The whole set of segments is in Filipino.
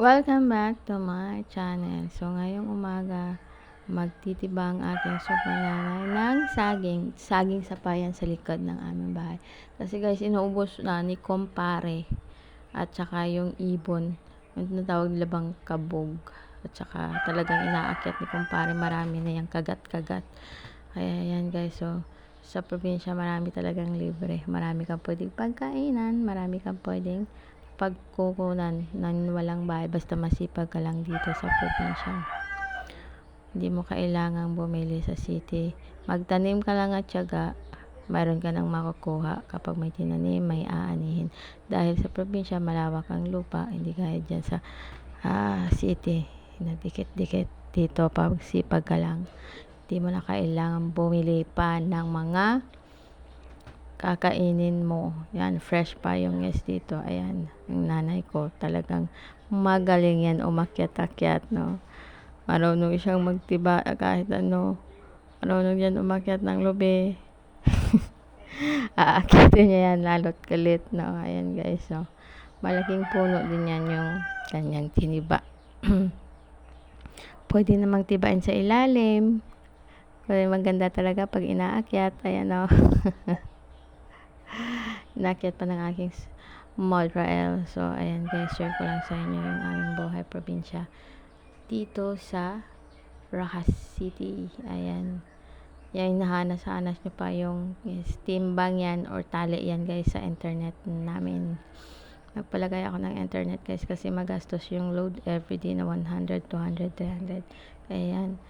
Welcome back to my channel. So, ngayong umaga, magtitiba ang aking super nanay ng saging. Saging sapayan sa likod ng aming bahay. Kasi guys, inuubos na ni kumpare at saka yung ibon. Yung tinatawag nila bang kabog. At saka talagang inaakyat ni kumpare. Marami na yung kagat-kagat. Kaya yan guys, so sa probinsya marami talagang libre. Marami kang pwedeng pagkainan, marami kang pwedeng pagkukunan ng walang bayad basta masipag ka lang dito sa probinsya. Hindi mo kailangang bumili sa city. Magtanim ka lang at tiyaga, mayroon ka nang makukuha kapag may tinanim, may aanihin. Dahil sa probinsya, malawak ang lupa, hindi kaya dyan sa ah, city. Na dikit-dikit dito, pag sipag ka lang. Hindi mo na kailangan bumili pa ng mga kakainin mo. Yan, fresh pa yung yes dito. Ayan, yung nanay ko talagang magaling yan umakyat-akyat, no. Marunong siyang magtiba kahit ano. Marunong yan umakyat ng lubi. Aakyatin niya yan lalo't galit, no. Ayan guys, no. Malaking puno din yan yung kanyang tiniba. Pwede namang tibain sa ilalim. Pero maganda talaga pag inaakyat. Ayan o. inaakyat pa ng aking Modrael. So, ayan guys, share ko lang sa inyo yung aming buhay probinsya. Dito sa Rojas City. Ayan. Yan, nahanas-hanas nyo pa yung yes, timbang yan or tali yan guys sa internet namin. Nagpalagay ako ng internet guys kasi magastos yung load everyday na 100, 200, 300. Kaya yan,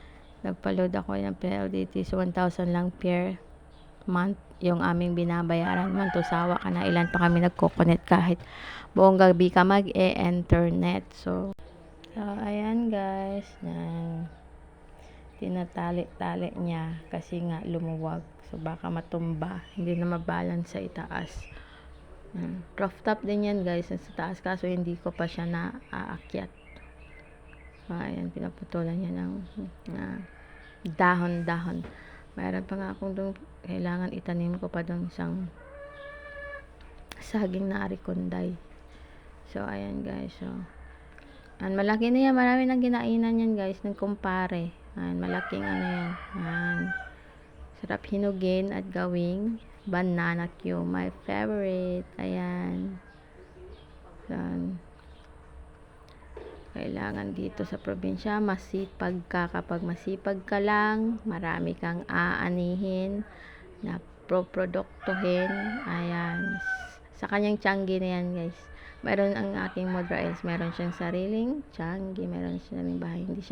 nagpa-load ako ng PLDT so 1,000 lang per month yung aming binabayaran man to sawa ka na ilan pa kami nagko-connect kahit buong gabi ka mag-e-internet. So so ayan guys yan. Tinatali-tali niya kasi nga lumuwag. So baka matumba. Hindi na mabalance sa itaas. Yan. rooftop din yan guys sa taas. Kaso hindi ko pa siya naaakyat. So ayan pinaputulan niya ng na dahon-dahon mayroon pa nga akong doon kailangan itanim ko pa doon isang saging na arikonday so ayan guys so Ayan, malaki na yan. Marami nang ginainan yan guys. Ng kumpare. Ayan, malaking ano yan. Ayan. Sarap hinugin at gawing banana Q. My favorite. Ayan. Ayan. Kailangan dito sa probinsya, masipag ka. Kapag masipag ka lang, marami kang aanihin na pro-produktuhin. Ayan. Sa kanyang tiyanggi na yan guys. Meron ang aking Modra meron siyang sariling tiyanggi, meron siyang bahay, hindi siya